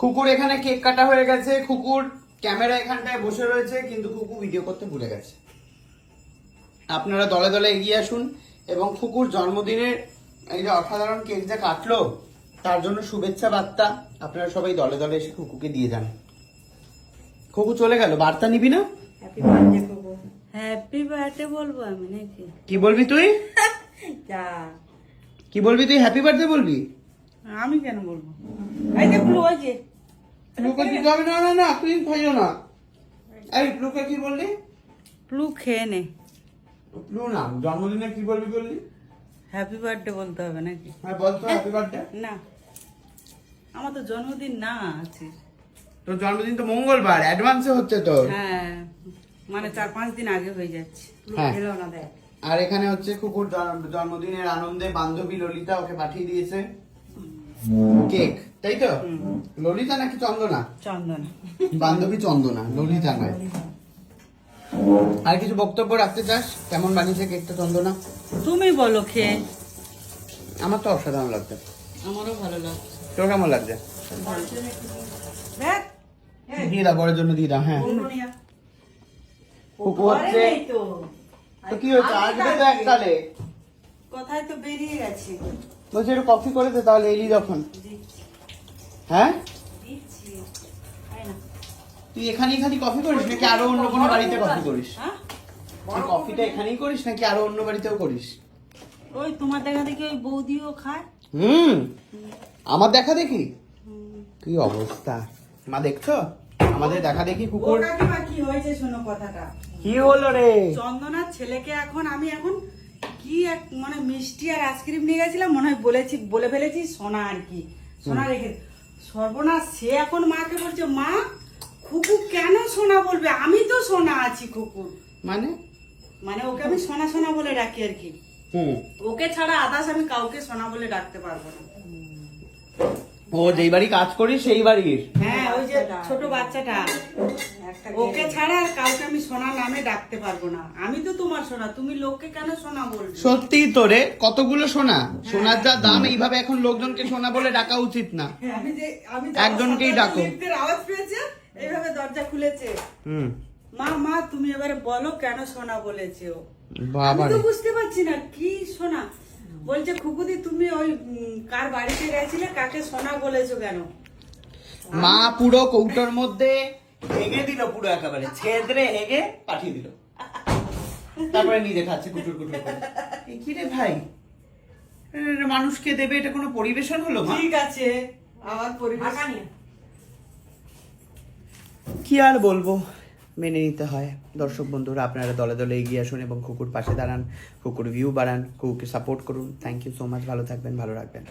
কুকুর এখানে কেক কাটা হয়ে গেছে। কুকুর ক্যামেরা এখানটায় বসে রয়েছে কিন্তু কুকুর ভিডিও করতে ভুলে গেছে। আপনারা দলে দলে এগিয়ে আসুন এবং কুকুর জন্মদিনের এই যে অসাধারণ কেক যা কাটলো তার জন্য শুভেচ্ছা বার্তা। আপনারা সবাই দলে দলে এসে কুকুকে দিয়ে যান। কুকু চলে গেল। বার্তা নিবি না? হ্যাপি বার্থডে কুকু হ্যাপি বার্থডে বলব আমি নাকি? কি বলবি তুই? কি বলবি তুই? হ্যাপি বার্থডে বলবি? আমি কেন বলব? এই যে ব্লু ওই যে। দিতে হবে না না না তুই খাইও না। এই প্লুকে কি বললি? ব্লু খেয়ে নে। প্লু না জন্মদিনে কি বলবি বললি? হ্যাপি বার্থডে বলতে হবে নাকি? হ্যাঁ বলতো হ্যাপি বার্থডে না। আমার তো জন্মদিন না আছে। তোর জন্মদিন তো মঙ্গলবার অ্যাডভান্সে হচ্ছে তো হ্যাঁ মানে চার পাঁচ দিন আগে হয়ে যাচ্ছে। হ্যাঁ। খেলো না দেখ। আর এখানে হচ্ছে কুকুর জন্মদিনের আনন্দে বান্ধবী ললিতা ওকে পাঠিয়ে দিয়েছে। কেক তাই তো? ললিতা নাকি চন্দনা? চন্দন। বান্ধবী চন্দনা ললিতা নয়। আর কিছু বক্তব্য রাখতে চাস? কেমন বানিয়েছে কেকটা চন্দনা? তুমি বলো খেয়ে আমার তো অসাধারণ লাগছে। আমারও ভালো লাগছে। তোর কেমন লাগছে? দিয়ে দাও বড়ের জন্য দিয়ে দাও হ্যাঁ। কুকু হচ্ছে। তো। তো কি হচ্ছে আসবে তো এককালে কোথায় তো বেরিয়ে গেছে। বলছি একটু কফি করে দে তাহলে এলি যখন হ্যাঁ? দিচ্ছি তাই কফি করিস নাকি আরও অন্য কোনো বাড়িতে কফি করিস? হ্যাঁ? তুই কফিটা এখানেই করিস নাকি আরও অন্য বাড়িতেও করিস? ওই তোমার দেখা দেখি ওই বৌদিও খায়। হুম। আমার দেখা দেখি? কি অবস্থা? মা দেখছ? আমাদের দেখা দেখি কুকুর। কি হয়েছে শোনো কথাটা। কি হলো রে? চন্দনার ছেলেকে এখন আমি এখন কি এক মানে মিষ্টি আর আইসক্রিম নিয়ে গেছিলাম মনে হয় বলেছি বলে ফেলেছি সোনা আর কি সোনা রেখে সর্বনাশ সে এখন মাকে বলছে মা খুকু কেন সোনা বলবে? আমি তো সোনা আছি কুকুর। মানে? মানে ওকে আমি সোনা সোনা বলে ডাকি আর কি। ওকে ছাড়া আদাস আমি কাউকে সোনা বলে ডাকতে পারব না। ও যেই বাড়ি কাজ করিস সেই বাড়ির? হ্যাঁ ওই যে ছোট বাচ্চাটা। ওকে ছাড়া আর কাউকে আমি সোনা নামে ডাকতে পারব না। আমি তো তোমার সোনা তুমি লোককে কেন সোনা বলবে? সত্যি তোরে কতগুলো সোনা? সোনার যা দাম এইভাবে এখন লোকজনকে সোনা বলে ডাকা উচিত না। আমি যে আমি একজনকেই ডাকো। আওয়াজ পেয়েছে এইভাবে দরজা খুলেছে। হুম। মা মা তুমি এবারে বলো কেন সোনা বলেছে ও? আমি বাবা তো বুঝতে পারছি না কি সোনা? বলছে খুকুদি তুমি ওই কার বাড়িতে গেছিলে? কাকে সোনা বলেছ কেন? মা পুরো কৌটোর মধ্যে হেগে দিল পুরো একেবারে। ছেদরে হেগে পাঠিয়ে দিল। তারপরে নিজে খাচ্ছে কুটুর কুটুর করে। কি রে ভাই? মানুষকে দেবে এটা কোনো পরিবেশন হলো মা? ঠিক আছে আমার পরিবেশ কি আর বলব? মেনে নিতে হয়। দর্শক বন্ধুরা আপনারা দলে দলে এগিয়ে আসুন এবং কুকুর পাশে দাঁড়ান কুকুর ভিউ বাড়ান কুকুরকে সাপোর্ট করুন। থ্যাংক ইউ সো মাচ ভালো থাকবেন ভালো রাখবেন।